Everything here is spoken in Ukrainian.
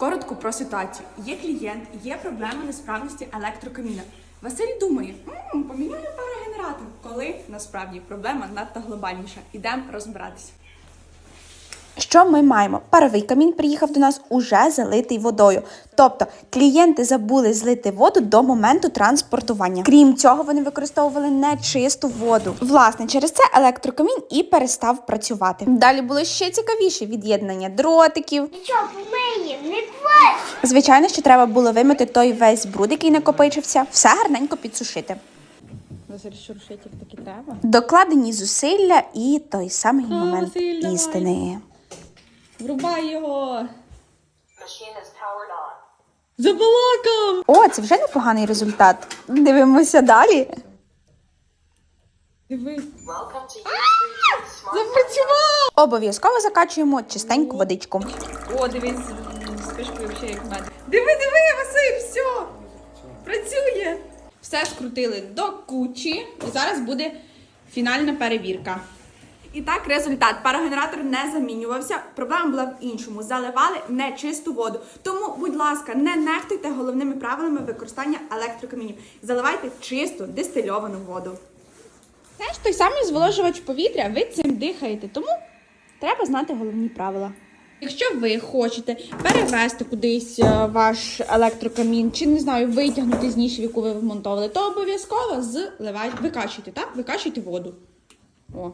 Коротко про ситуацію. Є клієнт, є проблема несправності електрокаміна. Василь думає, «М, поміняю парогенератор, коли насправді проблема надто глобальніша. Ідемо розбиратися. Що ми маємо? Паровий камін приїхав до нас уже залитий водою. Тобто клієнти забули злити воду до моменту транспортування. Крім цього, вони використовували нечисту воду. Власне, через це електрокамін і перестав працювати. Далі було ще цікавіше від'єднання дротиків. Не плач! Звичайно, що треба було вимити той весь бруд, який накопичився, все гарненько підсушити. Василь шуршитів таки треба. Докладені зусилля і той самий момент Василь, давай. істини. Врубай його! Забалакав! О, це вже непоганий результат. Дивимося далі. Диви. Welcome to U3 Smart Запрацював! Обов'язково закачуємо чистеньку водичку. О, дивись, взагалі як мед. Диви, диви, Василь, все! Працює! Все скрутили до кучі, і зараз буде фінальна перевірка. І так, результат. Парогенератор не замінювався. Проблема була в іншому. Заливали нечисту воду. Тому, будь ласка, не нехтуйте головними правилами використання електрокамінів. Заливайте чисту дистильовану воду. Це ж той самий зволожувач повітря, ви цим дихаєте, тому треба знати головні правила. Якщо ви хочете перевести кудись е, ваш електрокамін, чи не знаю, витягнути з ніші, яку ви вмонтовували, то обов'язково зливайте, викачуйте, так? Викачуйте воду. О,